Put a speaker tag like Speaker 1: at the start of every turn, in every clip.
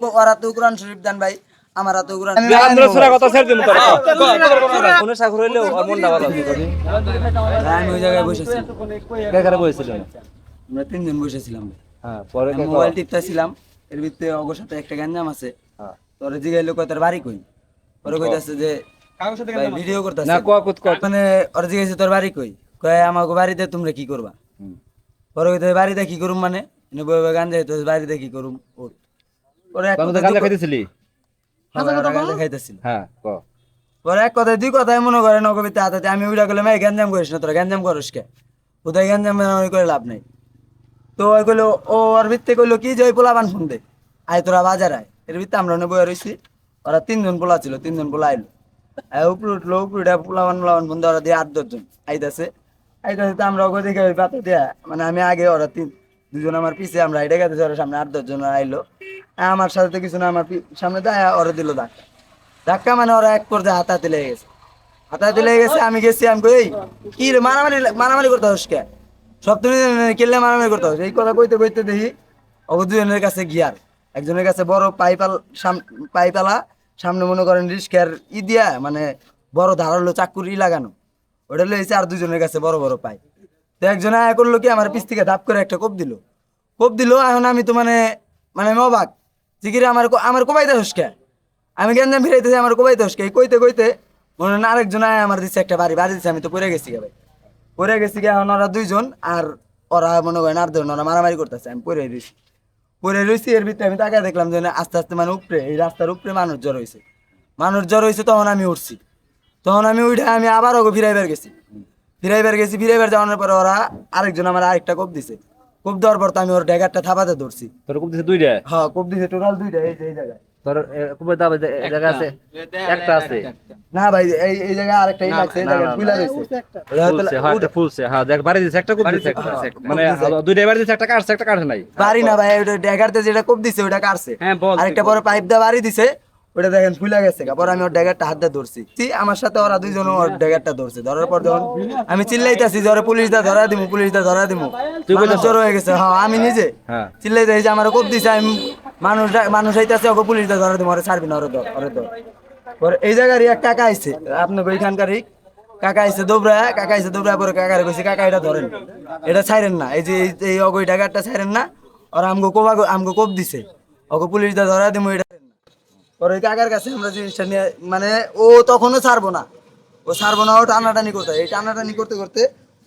Speaker 1: ওরা তো কোরআন শরীফ দেন ভাই আমরা তো কোরআন
Speaker 2: আন্দোলন সুরা কথা ছেড়ে দিন তোরা। কোন সাগর হইলেও আর মনটা ভালো
Speaker 1: আমি ওই জায়গায় বসেছিলাম
Speaker 2: বেকারে বসেছিলেন
Speaker 1: আমরা তিনজন বসেছিলাম।
Speaker 2: হ্যাঁ পরে
Speaker 1: মোবাইল টিপতেছিলাম। এর ভিতরে অগর একটা গ্যাঞ্জাম আছে।
Speaker 2: হ্যাঁ।
Speaker 1: তোরে জিগাইলো কয় তোর বাড়ি কই? পরে কইতাছে যে ভিডিও করতেছে।
Speaker 2: না কোয়া কুত
Speaker 1: মানে ওর জিগাইছে তোর বাড়ি কই? কয় আমাকে বাড়িতে তোমরা কি করবা? পরে কইতে বাড়িতে কি করুম মানে? এনে বই বাড়িতে কি করুম? ওর পরে এক কথা
Speaker 2: গাঁজা
Speaker 1: দুই
Speaker 2: খাইতেছিলি?
Speaker 1: কথা- হ্যাঁ, ওরা গাঁজা খাইতেছিল।
Speaker 2: হ্যাঁ ক
Speaker 1: এক দুই মনে করে আমি উইটা করলাম এই গ্যাঞ্জাম করিস না তোরা গ্যাঞ্জাম করিস কে? কোথায় গ্যাঞ্জাম করে লাভ নাই। তো ওই কইলো ও ওর ভিত্তে কইলো কি যে ওই পোলাবান ফোন দে। আয় তোরা বাজার আয়। এর ভিত্তে আমরা অনেক বয়ে রয়েছি ওরা তিনজন পোলা ছিল তিনজন পোলা আইলো। উপরে উঠল উপরে উঠে পোলাবান পোলাবান ফোন দিয়ে ওরা দিয়ে আট দশজন। আইতাছে। আইতাছে তো আমরা ওকে দেখে ওই পাতা দেয়া মানে আমি আগে ওরা তিন দুজন আমার পিছে, আমরা আইডে গেছে, ওরা সামনে আট দশজন আইলো। আমার সাথে তো কিছু না, আমার সামনে দেয় ওরা দিল ধাক্কা। ধাক্কা মানে ওরা এক পর্যায়ে হাতাতে লেগে গেছে। হাতাতে লেগে গেছে, আমি গেছি, আমি কই কি রে, মারামারি মারামারি করতে হস কে? সব তুমি কেলে মারামারি করতে হস এই কথা কইতে কইতে দেখি অব দুজনের কাছে গিয়ার। একজনের কাছে বড় পাইপাল পাইপালা, সামনে মনে করেন রিস্কার ই দিয়া মানে বড় ধারালো চাকুর লাগানো। ওটা লইছে আর দুজনের কাছে বড় বড় পাই একজন আয়া করল কি, আমার পিস থেকে ধাপ করে একটা কোপ দিল। কোপ দিল, এখন আমি তো মানে মানে আমি অবাক। জিকিরে আমার কো- আমার কোবাইতে হস কে? আমি গেঞ্জাম ফিরাইতেছি, আমার কোবাইতে হস কে? এই কইতে কইতে মনে হয় আরেকজন আয় আমার দিচ্ছে একটা বাড়ি বাড়ি দিচ্ছে আমি তো পড়ে গেছি ভাই। পড়ে গেছি গে, এখন ওরা দুইজন, আর ওরা মনে করেন আর দুজন ওরা মারামারি করতেছে, আমি পড়ে রয়েছি পড়ে রয়েছি এর ভিতরে আমি তাকায় দেখলাম যে আস্তে আস্তে মানে উপরে, এই রাস্তার উপরে মানুষ জ্বর হয়েছে মানুষ জ্বর হয়েছে তখন আমি উঠছি। তখন আমি উঠে আমি আবার ওকে ফিরাইবার গেছি। ফিরাইবার গেছি ফিরাইবার যাওয়ানোর পরে ওরা আরেকজন আমার আরেকটা কোপ দিছে। কোপ দেওয়ার পর তো আমি ওর ড্যাগারটা থাপাতে ধরছি।
Speaker 2: তোর কুপ দিছে দুইটা?
Speaker 1: হ্যাঁ কোপ দিছে টোটাল দুইটা এই যে এই জায়গায়।
Speaker 2: তোর কুপে দাবে জায়গা আছে? একটা আছে।
Speaker 1: না ভাই এই এই জায়গায় আরেকটা লাগছে এই জায়গায় ফুলা রয়েছে। ওটা হয়তো
Speaker 2: ফুলছে হ্যাঁ একটা ফুলছে হ্যাঁ দেখ বাড়ি দিছে একটা কুপ দিছে একটা। মানে দুইটা বাড়ি দিছে একটা কাটছে একটা কাটে নাই।
Speaker 1: বাড়ি না ভাই ওটা ড্যাগারতে যেটা কোপ দিছে ওটা কাটছে।
Speaker 2: হ্যাঁ,
Speaker 1: আরেকটা পরে পাইপ দিয়ে বাড়ি দিছে। ওটা দেখেন ফুলা গেছে পরে আমি ওর ড্যাগারটা হাত দিয়ে ধরছি। আমার সাথে ওরা দুইজন ওর ড্যাগারটা ধরছে। ধরার পর যখন আমি চিল্লাইতাছি যে পুলিশ দা ধরা দিমু পুলিশ দা ধরা দিমু। হয়ে গেছে। হ্যাঁ আমি নিজে
Speaker 2: হ্যাঁ।
Speaker 1: চিল্লাইতেছি যে আমার কোপ দিছে আমি মানুষ মানুষ আইতাছে ওকে পুলিশ দা ধরা দিমু ওরে ছাড়বি না ওরে ধর ওরে ধর। পরে এই জায়গারই এক কাকা আইছে। আপনার ওইখানকারই কাকা আইছে দৌড়া কাকা আইছে দৌড়া পরে কাকারে কইছে কাকা এটা ধরেন। এটা ছাইরেন না। এই যে এই- অগই ডাকারটা ছাইরেন না। আর আমগো কোবা আমগো কোপ দিছে। ওকে পুলিশ দা ধরা দিমু। পরে ওই কাকার কাছে আমরা জিনিসটা নিয়ে মানে ও তখনও ছাড়বো না। ও ছাড়বো না ও টানাটানি করতে হয়। এই টানাটানি করতে করতে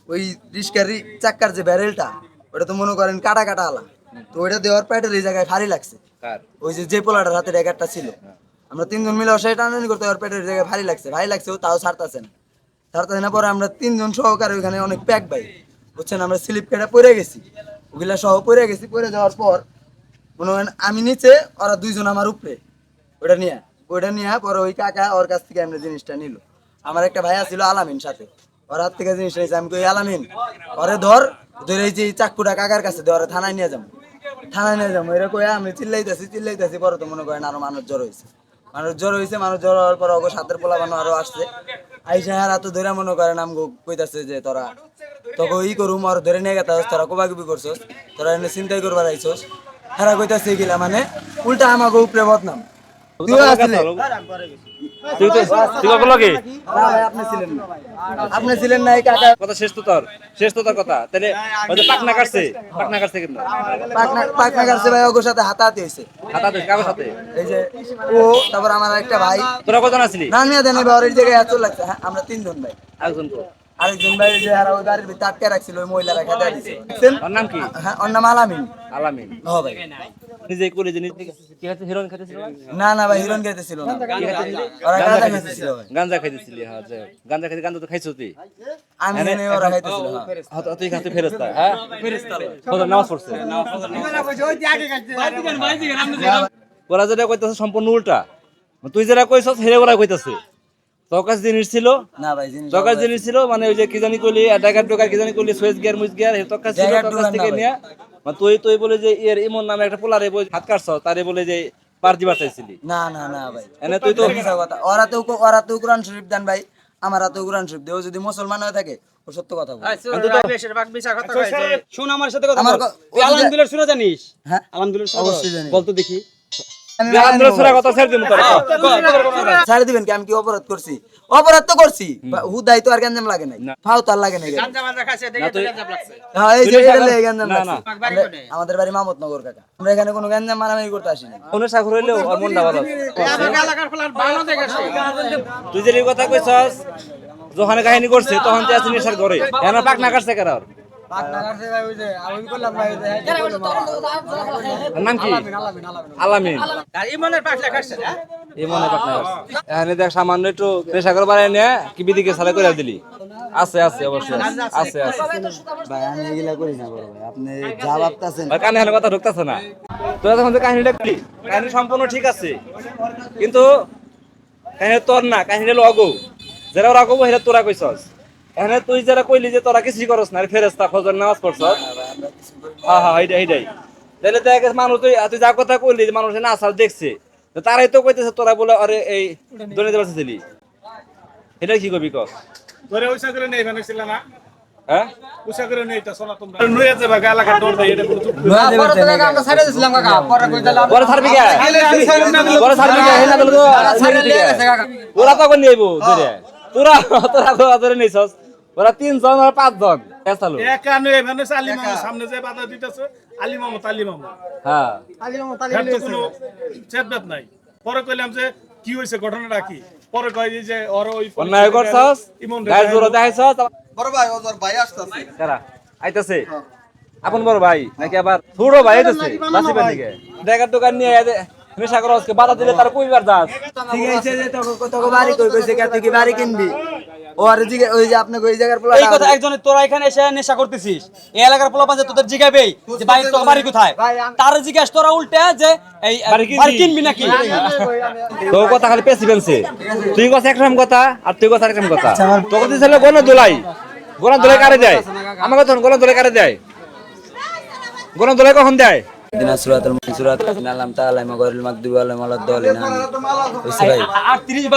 Speaker 1: ওই রিস্কার চাক্কার যে ব্যারেলটা ওটা তো মনে করেন কাটা কাটা আলা। তো ওইটা দেওয়ার প্যাটের এই জায়গায় ভারী লাগছে। ওই যে যে পোলাটার হাতে ড্যাগারটা ছিল। আমরা তিনজন মিলে ওর সাথে টানাটানি করতে ওর পেটের জায়গায় ভারী লাগছে। ভারী লাগছে ও তাও ছাড়তাছে না। ছাড়তাছে না পরে আমরা তিনজন সহকারে ওইখানে অনেক প্যাক ভাই বুঝছেন আমরা স্লিপ কেটে পড়ে গেছি। ওগুলা সহ পড়ে গেছি। পড়ে যাওয়ার পর মনে করেন আমি নিচে ওরা দুইজন আমার উপরে। ওটা নিয়ে ওটা নিয়ে পরে ওই কাকা ওর কাছ থেকে আমরা জিনিসটা নিল। আমার একটা ভাইয়া ছিল আলামিন সাথে। ওর হাত থেকে জিনিসটা নিয়েছে, আমি কই, আলামিন, ওরে ধর, ধরে এই যে এই চাক্কুটা কাকার কাছে ধরে থানায় নিয়ে যাব। থানায় নিয়ে যাব। এরা কয়ে, আমি চিল্লাইতেছি চিল্লাইতেছি, পরে তো মনে করেন আরও মানুষ জ্বর হয়েছে মানুষ জ্বর হয়েছে মানুষ জ্বর হওয়ার পর ওগো সাতের পোলা বানো আরও আসছে। আইসা হারা তো ধরে মনে করেন আমগো কইতাছে যে তোরা, তোকে ই করুম আর ধরে নিয়ে গেতাস, তোরা কোবাকুবি করছস, তোরা এনে চিন্তাই করবার আইছস। হারা কইতাছে গিলা মানে উল্টা আমাকে উপরে বদনাম। তুইও আসলে
Speaker 2: তুই তো তুই কখন লাগে
Speaker 1: না ভাই, আপনি ছিলেন না আপনি ছিলেন না এই কাকা।
Speaker 2: কথা শেষ তো তোর। শেষ তো তোর কথা। তাহলে ওই যে পাকনা কাটছে। পাকনা কাটছে কিন্তু।
Speaker 1: পাকনা পাকনা কাটছে ভাই সাথে হাতাহাতি হয়েছে।
Speaker 2: হাতা দিস সাথে?
Speaker 1: এই যে ও তারপর আমার একটা ভাই।
Speaker 2: তোরা কজন আসলি
Speaker 1: না নিয়ে দেন এবার এই জায়গায় এত লাগছে। হ্যাঁ আমরা তিনজন ভাই।
Speaker 2: একজন তো।
Speaker 1: আরেকজন ভাই যে আর ওই গাড়ির ভিতরে আটকে রাখছিল ওই দিছে
Speaker 2: ওর নাম কি?
Speaker 1: হ্যাঁ ওর নাম আলামিন।
Speaker 2: আলামিন।
Speaker 1: হ ভাই।
Speaker 2: নিজে করে যে কি হিরোইন খাইতেছিল
Speaker 1: না? না ভাই হিরণ খাইতেছিল না। ওরা গাঁজা খাইতেছিল ভাই।
Speaker 2: গাঞ্জা খাইতেছিলি হ্যাঁ। গাঞ্জা খাইতে গাঞ্জা তো খাইছো তুই।
Speaker 1: আমি জানি ওরা খাইতেছিল হ্যাঁ।
Speaker 2: হ্যাঁ, তো- তুই খাতে ফেরস্তা হ্যাঁ ফজর নামাজ পড়ছে। ওরা যেটা কইতাছে সম্পূর্ণ উল্টা। তুই যেটা কইছস হেরে ওরা কইতাছে। কাছে জিনিস ছিল।
Speaker 1: না ভাই জিনিস
Speaker 2: জিনিস ছিল মানে ওই যে কি জানি কইলি কি জানি কইলি সুইচ গিয়ার মুইচ গিয়ার ছিল থেকে। নিয়া মানে তুই তুই বলে যে এর ইমন নামে একটা পোলারে বই হাত কাটছ তারে বলে যে পার দিবার চাইছিলি।
Speaker 1: না না না ভাই।
Speaker 2: এনে তুই তো
Speaker 1: কথা। ওরা তো ওরা তো কোরআন শরীফ দেন ভাই আমার তো কোরআন শরীফ দেও যদি মুসলমান হয়ে থাকে ও সত্য কথা বলে।
Speaker 3: শোন আমার সাথে কথা বল। আলহামদুলিল্লাহ শুনে জানিস?
Speaker 1: হ্যাঁ
Speaker 3: আলহামদুলিল্লাহ
Speaker 1: অবশ্যই জানি।
Speaker 3: বলতো দেখি।
Speaker 2: তুই হাত ধরে ছোড়া কথা ছেড়ে দিবো
Speaker 1: ছাড়ে দিবেন কি? আমি কি অপরাধ করছি? অপরাধ তো করছি। হুদাই তো আর গ্যাঞ্জাম লাগে নাই। ফাও তার লাগে নাই।
Speaker 2: তুই
Speaker 1: হ্যাঁ যে
Speaker 2: তুই
Speaker 1: এটা
Speaker 2: টাকা-
Speaker 1: লেগে গ্যাঞ্জাম
Speaker 2: না,
Speaker 1: লাগছে।
Speaker 2: না।
Speaker 1: আমরা- আমাদের বাড়ি মামতনগর কাকা। আমরা এখানে কোনো গ্যাঞ্জাম মারামারি করতে আসিনি।
Speaker 2: কোনো সাগর হইলেও আর ভালো তুই যে এই কথা কইছস যখন কাহিনী করছে তখন তুই আছিস নেশার ঘরে। কেন পাক না কাটছে কেন? ওর? নাম কি? আলামিন। ইমনের পাক না কাটছে এখানে দেখ সামান্য একটু নেশা করে বাড়াই নিয়ে কি বিদিকে সালে করে দিলি? আছে আছে অবশ্যই আছে। আছে
Speaker 1: ভাই আমি এগুলা করি না বড় ভাই। আপনি যা ভাবতেছেন।
Speaker 2: ভাই কানে হানে কথা ঢুকতেছে না। তোরা তখন কাহিনীটা করলি কাহিনী সম্পূর্ণ ঠিক আছে। কিন্তু কাহিনী তোর না কাহিনী হলো অগৌ। যারা ওরা অগৌ সেটা তোরা কইছস। এখানে তুই যারা কইলি যে তোরা কিছুই করস না ফেরেস্তা ফজর নামাজ পড়ছস হ্যাঁ হ্যাঁ এইটা এইটাই তাহলে দেখ মানুষ তুই তুই যা কথা কইলি যে মানুষ না আসার দেখছে তো তারাই তো কইতেছে তোরা বলে আরে এই দলিতে বসেছিলি এটা কি কবি কস?
Speaker 3: তোরে ওইসা করে নেই এখানে ছিল না।
Speaker 2: হ্যাঁ?
Speaker 3: ওইসা করে নেই তা শোনা তোমরা। নুয়ে যাবে এলাকা ডর দেয় এটা কোনো চুপ
Speaker 2: বড় ছাড়বি কে? বড় ছাড়বি কে? হেনা বলব ওরা তখন নিয়ে আইবো ধরে। তোরা তোরা তোরা ধরে নিছস। ওরা তিনজন আর পাঁচজন। এসালো
Speaker 3: একা নুয়ে এখানে আলী মামা সামনে যে বাধা দিতেছে আলী মামা আলী মামা
Speaker 2: হ্যাঁ
Speaker 3: এর তো কোনো চেতবেত নাই। পরে কইলাম যে কি হয়েছে ঘটনাটা কি? পরে কয় যে ওর ওই
Speaker 2: অন্যায় করছস?
Speaker 3: ইমন
Speaker 2: গায়ের জোর দেখাইছস?
Speaker 4: বড় ভাই ওজর ভাই আসতেছে।
Speaker 2: কারা আইতাছে। আপন বড় ভাই নাকি আবার ছোট ভাই আইতাছে? বাসিবার দিকে দেখার দোকান নিয়ে দে- নেশা বাধা দিলে তার কইবার যাস।
Speaker 1: ঠিক আছে যে তোকে বাড়ি কই কইছে কে তুই কি বাড়ি কিনবি? ও আর জিগে ওই যে আপনাকে ওই জায়গার পোলা
Speaker 5: এই কথা একজনে তোরা এখানে এসে নেশা করতেছিস। এই এলাকার যে তোদের জিগাবেই যে বাড়ি তো বাড়ি কোথায়? তার জিজ্ঞাস তোরা উল্টে যে এই
Speaker 2: বাড়ি কিনবি?
Speaker 5: নাকি?
Speaker 2: তোর কথা খালি পেছি তুই কথা একরকম কথা আর তুই কথা একরকম কথা। তোকে গণ দোলাই। গণ দোলাই কারে দেয়? আমার কথা গণ দোলাই কারে দেয়? দোলাই কখন দেয়?
Speaker 1: দিনা সুরাতুল সুরাত নালাম তাআলা মাগরিল মাগদুবি দালিন ভাই?
Speaker 5: আটত্রিশ